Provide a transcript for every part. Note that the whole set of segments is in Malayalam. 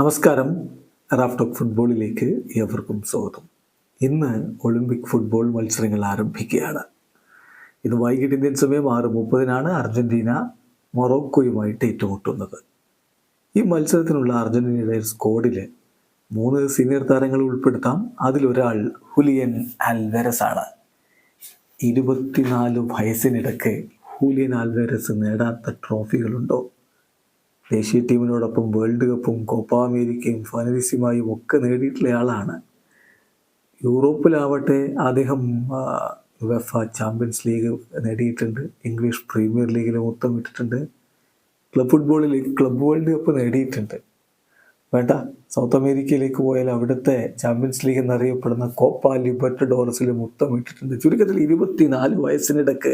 നമസ്കാരം. റാഫ്റ്റോക്ക് ഫുട്ബോളിലേക്ക് ഏവർക്കും സ്വാഗതം. ഇന്ന് ഒളിമ്പിക് ഫുട്ബോൾ മത്സരങ്ങൾ ആരംഭിക്കുകയാണ്. ഇത് വൈകിട്ട് ഇന്ത്യൻ സമയം ആറ് മുപ്പതിനാണ് അർജന്റീന മൊറോക്കോയുമായിട്ട് ഏറ്റുമുട്ടുന്നത്. ഈ മത്സരത്തിനുള്ള അർജന്റീനയുടെ സ്കോഡിൽ മൂന്ന് സീനിയർ താരങ്ങൾ ഉൾപ്പെടുത്താം. അതിലൊരാൾ ഹുലിയൻ ആൽവെരസ് ആണ് ഇരുപത്തിനാല് വയസ്സിനിടയ്ക്ക് ഹൂലിയൻ ആൽവേരസ് നേടാത്ത ട്രോഫികളുണ്ടോ? ദേശീയ ടീമിനോടൊപ്പം വേൾഡ് കപ്പും കോപ്പ അമേരിക്കയും ഫൈനലിസ്റ്റുമായും ഒക്കെ നേടിയിട്ടുള്ള ആളാണ്. യൂറോപ്പിലാവട്ടെ അദ്ദേഹം വെഫ ചാമ്പ്യൻസ് ലീഗ് നേടിയിട്ടുണ്ട്. ഇംഗ്ലീഷ് പ്രീമിയർ ലീഗിൽ മൊത്തം ഇട്ടിട്ടുണ്ട് ക്ലബ് ഫുട്ബോളിൽ ക്ലബ് വേൾഡ് കപ്പ് നേടിയിട്ടുണ്ട്. വേണ്ട സൗത്ത് അമേരിക്കയിലേക്ക് പോയാൽ അവിടുത്തെ ചാമ്പ്യൻസ് ലീഗ് എന്നറിയപ്പെടുന്ന കോപ്പ ലിബർട്ട് ഡോറസിൽ മൊത്തം ഇട്ടിട്ടുണ്ട് ചുരുക്കത്തിൽ ഇരുപത്തിനാല് വയസ്സിനിടക്ക്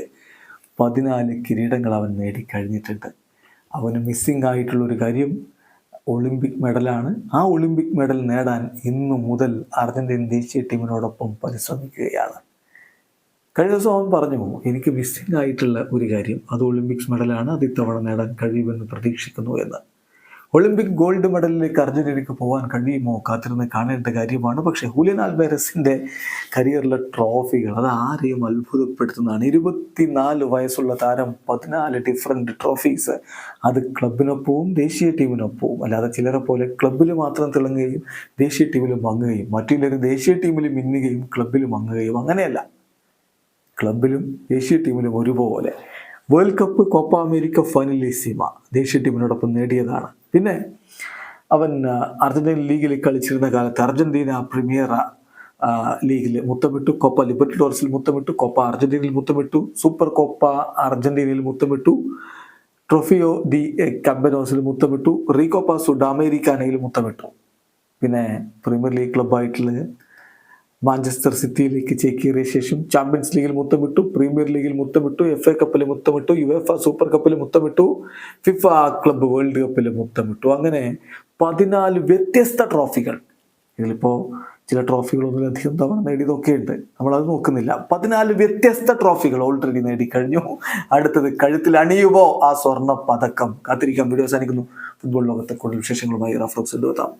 പതിനാല് കിരീടങ്ങൾ അവൻ നേടിക്കഴിഞ്ഞിട്ടുണ്ട് അവന് മിസ്സിംഗ് ആയിട്ടുള്ള ഒരു കാര്യം ഒളിമ്പിക് മെഡലാണ് ആ ഒളിമ്പിക് മെഡൽ നേടാൻ ഇന്നു മുതൽ അർജന്റീൻ ദേശീയ ടീമിനോടൊപ്പം പരിശ്രമിക്കുകയാണ്. കഴിഞ്ഞ ദിവസം അവൻ പറഞ്ഞു എനിക്ക് മിസ്സിംഗ് ആയിട്ടുള്ള ഒരു കാര്യം അത് ഒളിമ്പിക്സ് മെഡലാണ് അത് ഇത്തവണ നേടാൻ കഴിയുമെന്ന് പ്രതീക്ഷിക്കുന്നു എന്ന്. ഒളിമ്പിക് ഗോൾഡ് മെഡലിലേക്ക് അർജന്റീനയ്ക്ക് പോകാൻ കഴിയുമോ? കാത്തിരുന്ന് കാണേണ്ട കാര്യമാണ്. പക്ഷേ ഹുലിയൻ ആൽബേരസിന്റെ കരിയറിലെ ട്രോഫികൾ അത് ആരെയും അത്ഭുതപ്പെടുത്തുന്നതാണ്. ഇരുപത്തിനാല് വയസ്സുള്ള താരം പതിനാല് ഡിഫറെന്റ് ട്രോഫീസ് അത് ക്ലബിനൊപ്പവും ദേശീയ ടീമിനൊപ്പവും അല്ലാതെ ചിലരെ പോലെ ക്ലബിൽ മാത്രം തിളങ്ങുകയും ദേശീയ ടീമിലും വങ്ങുകയും മറ്റുള്ളവർ ദേശീയ ടീമിലും മിന്നുകയും ക്ലബിലും വാങ്ങുകയും അങ്ങനെയല്ല. ക്ലബിലും ദേശീയ ടീമിലും ഒരുപോലെ. World cup Copa America Finalissima ദേശീയ ടീമിനോടൊപ്പം നേടിയതാണ്. പിന്നെ അവൻ അർജന്റീന ലീഗിൽ കളിച്ചിരുന്ന കാലത്ത് അർജന്റീന പ്രീമിയർ ലീഗിൽ മുത്തമിട്ടു. കോപ്പ ലിബർട്ടിഡോർസിൽ മുത്തമിട്ടു കോപ്പ അർജന്റീനയിൽ മുത്തമിട്ടു സൂപ്പർ കോപ്പ അർജന്റീനയിൽ മുത്തമിട്ടു. ട്രോഫിയോ ഡി കമ്പനോസിൽ മുത്തമിട്ടു. റീകോപ്പ സുഡാമേരിക്കാനയിൽ മുത്തമിട്ടു. പിന്നെ പ്രീമിയർ ലീഗ് ക്ലബ്ബായിട്ടുള്ള മാഞ്ചസ്റ്റർ സിറ്റിയിലേക്ക് ചേക്കേറിയ ശേഷം ചാമ്പ്യൻസ് ലീഗിൽ മുത്തമിട്ടു പ്രീമിയർ ലീഗിൽ മുത്തമിട്ടു എഫ് എ കപ്പിൽ മുത്തമിട്ടു യു എഫ് സൂപ്പർ കപ്പിൽ മുത്തമിട്ടു ഫിഫ ക്ലബ്ബ് വേൾഡ് കപ്പിൽ മുത്തമിട്ടു. അങ്ങനെ പതിനാല് വ്യത്യസ്ത ട്രോഫികൾ. ഇതിലിപ്പോൾ ചില ട്രോഫികൾ ഒന്നിലധികം തവണ നേടിയതൊക്കെ ഉണ്ട് നമ്മളത് നോക്കുന്നില്ല. പതിനാല് വ്യത്യസ്ത ട്രോഫികൾ ഓൾറെഡി നേടിക്കഴിഞ്ഞു. അടുത്തത് കഴുത്തിൽ അണിയുമോ? ആ സ്വർണ പതക്കം. കാത്തിരിക്കാം. വീഡിയോ അവസാനിക്കുന്നു. ഫുട്ബോൾ ലോകത്തെ കൂടുതൽ വിശേഷങ്ങളുമായി റഫ്രോക്സ് എടുത്താം